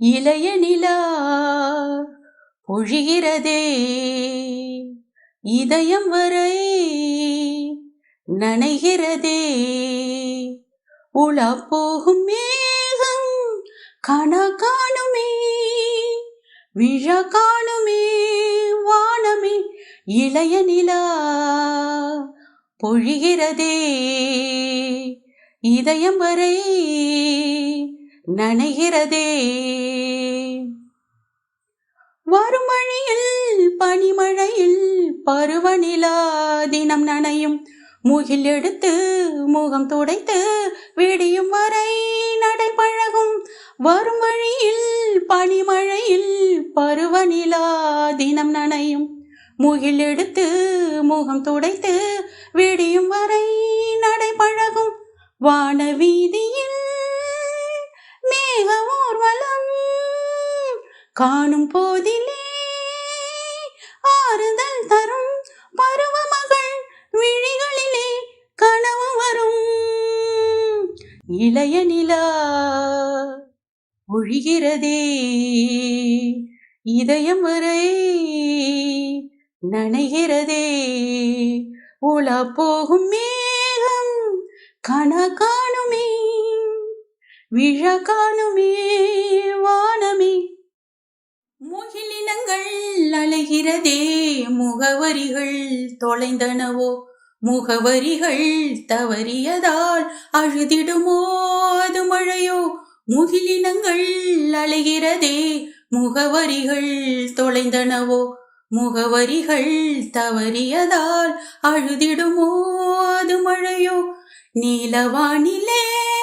இளைய நிலா பொழிகிறதே. இதயம் வரை நனைகிறதே. உலா போகும் மேகம் கனா காணுமே விழா காணுமே வானமே. இளைய நிலா பொழிகிறதே. இதயம் வரை நனைகிறதே. வரும் பனிமழையில் பருவநிலா தினம் நனையும். முகில் எடுத்து முகம் துடைத்து விடியும் வரை நடைபழகும் வரும் வழியில் பனிமழையில் பருவநிலா தினம் நனையும். முகில் எடுத்து முகம் துடைத்து விடியும் வரை நடைபழகும் வான வீதியில் தெய்வ ஊர்வலம் காணும் போதிலே ஆறுதல் தரும் பருவமகள் விழிகளிலே கனவு வரும். இளைய நிலா ஒழிகிறதே இதயம் வரை நனைகிறதே. உலா போகும் மேகம் கனா காணுமே விழா காணுமே வானமே. முகிலினங்கள் அலைகிறதே முகவரிகள் தொலைந்தனவோ? முகவரிகள் தவறியதால் அழுதிடுமோ அது மழையோ? முகிலினங்கள் அலைகிறதே முகவரிகள் தொலைந்தனவோ? முகவரிகள் தவறியதால் அழுதிடுமோ அது மழையோ? நீலவானிலே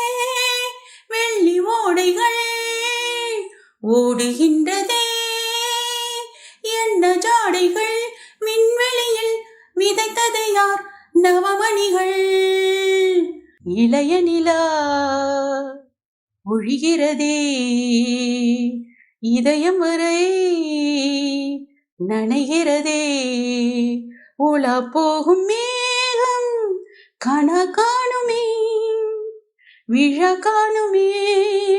ஓடைகள் ஓடுகின்றதே. என்ன ஜாடைகள் விண்வெளியில் விதைத்தது யார் நவமணிகள்? இளைய நிலா ஒழிகிறதே இதயம் வரை நனைகிறதே. உலா போகும் மேகம் கனா காணுமே விழா காணுமே வானமே